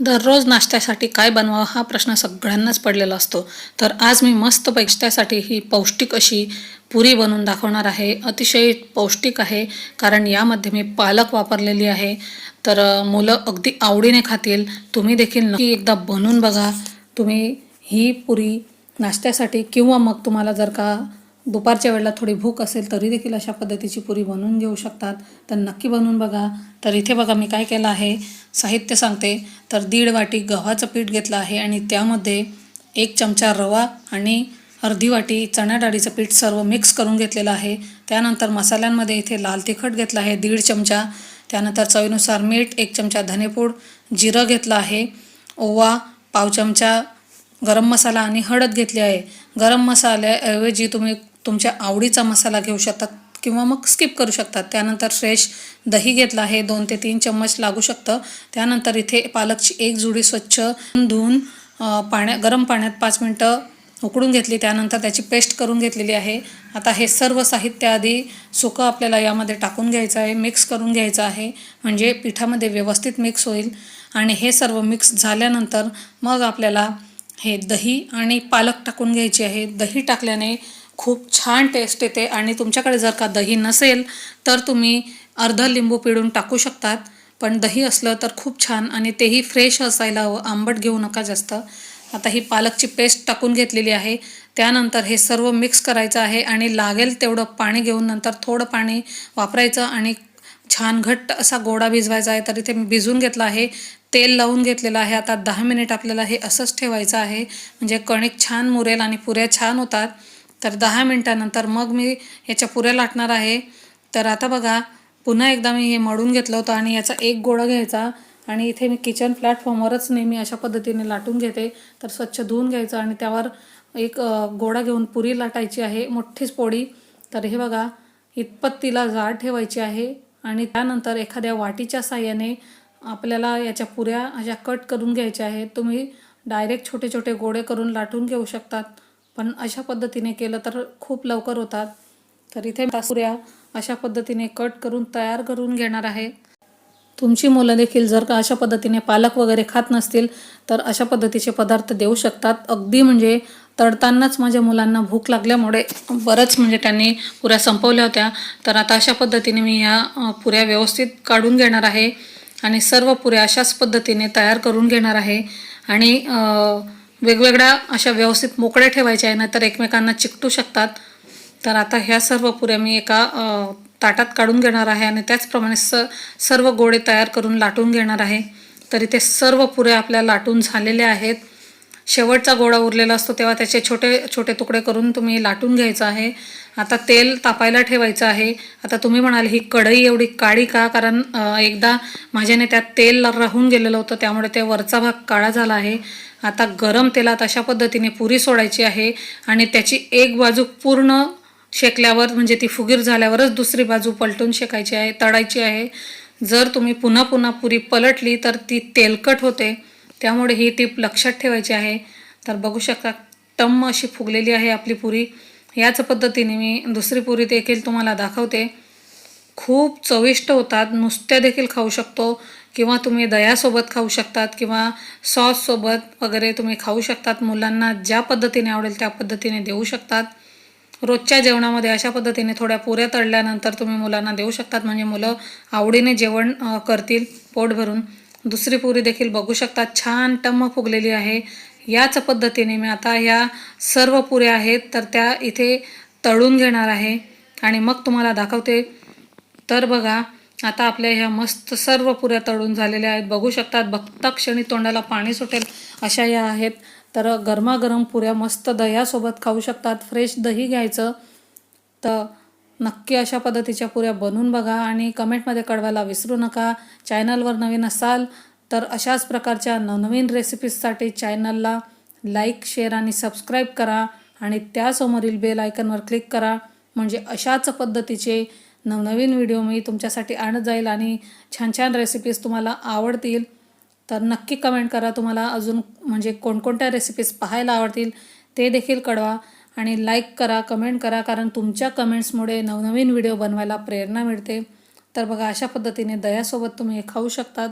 दररोज नाश्त्यासाठी काय बनवावं हा प्रश्न सगळ्यांनाच पडलेला असतो. तर आज मी मस्त पैश्त्यासाठी ही पौष्टिक अशी पुरी बनवून दाखवणार आहे. अतिशय पौष्टिक आहे कारण यामध्ये मी पालक वापरलेली आहे. तर मुलं अगदी आवडीने खातील. तुम्ही देखील नक्की एकदा बनवून बघा. तुम्ही ही पुरी नाश्त्यासाठी किंवा मग तुम्हाला जर का दुपारच्या वेळेला थोडी भूक असेल तरी देखील अशा पद्धतीची पुरी बनवून घेऊ शकतात. तर नक्की बनवून बघा. तर इथे बघा मी काय केलं आहे. साहित्य सांगते. तर दीड वाटी गव्हाचं पीठ घेतलं आहे आणि त्यामध्ये एक चमचा रवा आणि अर्धी वाटी चण्या डाळीचं पीठ सर्व मिक्स करून घेतलेलं आहे. त्यानंतर मसाल्यांमध्ये इथे लाल तिखट घेतलं आहे दीड चमचा. त्यानंतर चवीनुसार मीठ एक चमचा धनेपूड जिरं घेतलं आहे. ओवा पाव चमचा गरम मसाला आणि हळद घेतली आहे. गरम मसाल्याऐवजी तुम्ही तुमच्या आवडीचा मसाला घेऊ शकतात किंवा मग स्किप करू शकतात. त्यानंतर फ्रेश दही घेतलं आहे. दोन ते तीन चम्मच लागू शकतं. त्यानंतर इथे पालकची एक जुडी स्वच्छ धुवून पाण्या गरम पाण्यात पाच मिनटं उकडून घेतली. त्यानंतर त्याची पेस्ट करून घेतलेली आहे. आता हे सर्व साहित्य आधी सुकं आपल्याला यामध्ये टाकून घ्यायचं आहे. मिक्स करून घ्यायचं आहे. म्हणजे पिठामध्ये व्यवस्थित मिक्स होईल. आणि हे सर्व मिक्स झाल्यानंतर मग आपल्याला हे दही आणि पालक टाकून घ्यायची आहे. दही टाकल्याने खूप छान टेस्ट येते. आणि तुमच्याकडे जर का दही नसेल तर तुम्ही अर्ध लिंबू पिळून टाकू शकतात. पण दही असलं तर खूप छान आणि तेही फ्रेश असायला हवं. आंबट घेऊ नका जास्त. आता ही पालकची पेस्ट टाकून घेतलेली आहे. त्यानंतर हे सर्व मिक्स करायचं आहे आणि लागेल तेवढं पाणी घेऊन नंतर थोडं पाणी वापरायचं आणि छान घट्ट असा गोडा भिजवायचा आहे. तर इथे मी भिजवून घेतला आहे. तेल लावून घेतलेलं आहे. आता दहा मिनिट आपल्याला हे असंच ठेवायचं आहे. म्हणजे कणिक छान मुरेल आणि पुऱ्या छान होतात. तर दहा मिनटानंतर मग मी याच्या पुऱ्या लाटणार आहे. तर आता बघा पुन्हा एकदा मी हे मळून घेतलं होतं आणि याचा एक गोळा घ्यायचा आणि इथे मी किचन प्लॅटफॉर्मवरच नेहमी अशा पद्धतीने लाटून घेते. तर स्वच्छ धुवून घ्यायचं आणि त्यावर एक गोळा घेऊन पुरी लाटायची आहे मोठीच पोळी. तर हे बघा इतपत तिला जाड ठेवायची आहे आणि त्यानंतर एखाद्या वाटीच्या साह्याने आपल्याला याच्या पुऱ्या अशा कट करून घ्यायच्या आहेत. तुम्ही डायरेक्ट छोटे छोटे गोळे करून लाटून घेऊ शकतात. पण अशा पद्धतीने केलं तर खूप लवकर होतात. तर इथे मी अशा पद्धतीने कट करून तयार करून घेणार आहे. तुमची मुलं देखील जर का अशा पद्धतीने पालक वगैरे खात नसतील तर अशा पद्धतीचे पदार्थ देऊ शकतात. अगदी म्हणजे तळतानाच माझ्या मुलांना भूक लागल्यामुळे बरंच म्हणजे त्यांनी पुऱ्या संपवल्या होत्या. तर आता अशा पद्धतीने मी ह्या पुऱ्या व्यवस्थित काढून घेणार आहे आणि सर्व पुऱ्या अशाच पद्धतीने तयार करून घेणार आहे. आणि वेगवेगळ्या अशा व्यवस्थित मोकळ्या ठेवायच्या आहे नाहीतर एकमेकांना चिकटू शकतात. तर आता ह्या सर्व पुऱ्या मी एका ताटात काढून घेणार आहे आणि त्याचप्रमाणे स सर्व गोळे तयार करून लाटून घेणार आहे. तर इथे सर्व पुऱ्या आपल्या लाटून झालेल्या आहेत. शेवटचा गोळा उरलेला असतो तेव्हा त्याचे छोटे छोटे तुकडे करून तुम्ही लाटून घ्यायचं आहे. आता तेल तापायला ठेवायचं आहे. आता तुम्ही म्हणाल ही कढई एवढी काळी का? कारण एकदा माझ्याने त्यात तेल राहून गेलेलं होतं त्यामुळे ते वरचा भाग काळा झाला आहे. आता गरम तेलात अशा पद्धतीने पुरी सोडायची आहे आणि त्याची एक बाजू पूर्ण शेकल्यावर म्हणजे ती फुगीर झाल्यावरच दुसरी बाजू पलटून शेकायची आहे तळायची आहे. जर तुम्ही पुन्हा पुन्हा पुरी पलटली तर ती तेलकट होते. त्यामुळे ही टीप लक्षात ठेवायची आहे. तर बघू शकता टम्म अशी फुगलेली आहे आपली पुरी. याच पद्धतीने मी दुसरी पुरी देखील तुम्हाला दाखवते. खूप चविष्ट होतात नुसत्या देखील खाऊ शकतो किंवा तुम्ही दह्यासोबत खाऊ शकतात किंवा सॉससोबत वगैरे तुम्ही खाऊ शकतात. मुलांना ज्या पद्धतीने आवडेल त्या पद्धतीने देऊ शकतात. रोजच्या जेवणामध्ये अशा पद्धतीने थोड्या पुऱ्या तळल्यानंतर तुम्ही मुलांना देऊ शकतात. म्हणजे मुलं आवडीने जेवण करतील पोट भरून. दुसरी पुरी देखील बघू शकतात. छान टम्म फुगलेली आहे. याच पद्धतीने मी आता ह्या सर्व पुऱ्या आहेत तर त्या इथे तळून घेणार आहे. आणि मग तुम्हाला दाखवते. तर बघा आता आपल्या ह्या मस्त सर्व पुऱ्या तळून झालेल्या आहेत. बघू शकतात बघता क्षणी तोंडाला पाणी सुटेल अशा या आहेत. तर गरमागरम पुऱ्या मस्त दह्यासोबत खाऊ शकतात. फ्रेश दही घ्यायचं. तर नक्की अशा पद्धतीच्या पुऱ्या बनवून बघा आणि कमेंटमध्ये कळवायला विसरू नका. चॅनलवर नवीन असाल तर अशाच प्रकारच्या नवनवीन रेसिपीजसाठी चॅनलला लाईक शेअर आणि सबस्क्राईब करा. आणि त्यासमोरील बेल आयकनवर क्लिक करा. म्हणजे अशाच पद्धतीचे नवनवीन व्हिडिओ मी तुमच्यासाठी आणत जाईल आणि छान छान रेसिपीज तुम्हाला आवडतील. तर नक्की कमेंट करा. तुम्हाला अजून म्हणजे कोणकोणत्या रेसिपीज पाहायला आवडतील ते देखील कळवा. आणि लाईक करा कमेंट करा कारण तुमच्या कमेंट्समुळे नवनवीन व्हिडिओ बनवायला प्रेरणा मिळते. तर बघा अशा पद्धतीने दह्यासोबत तुम्ही हे खाऊ शकता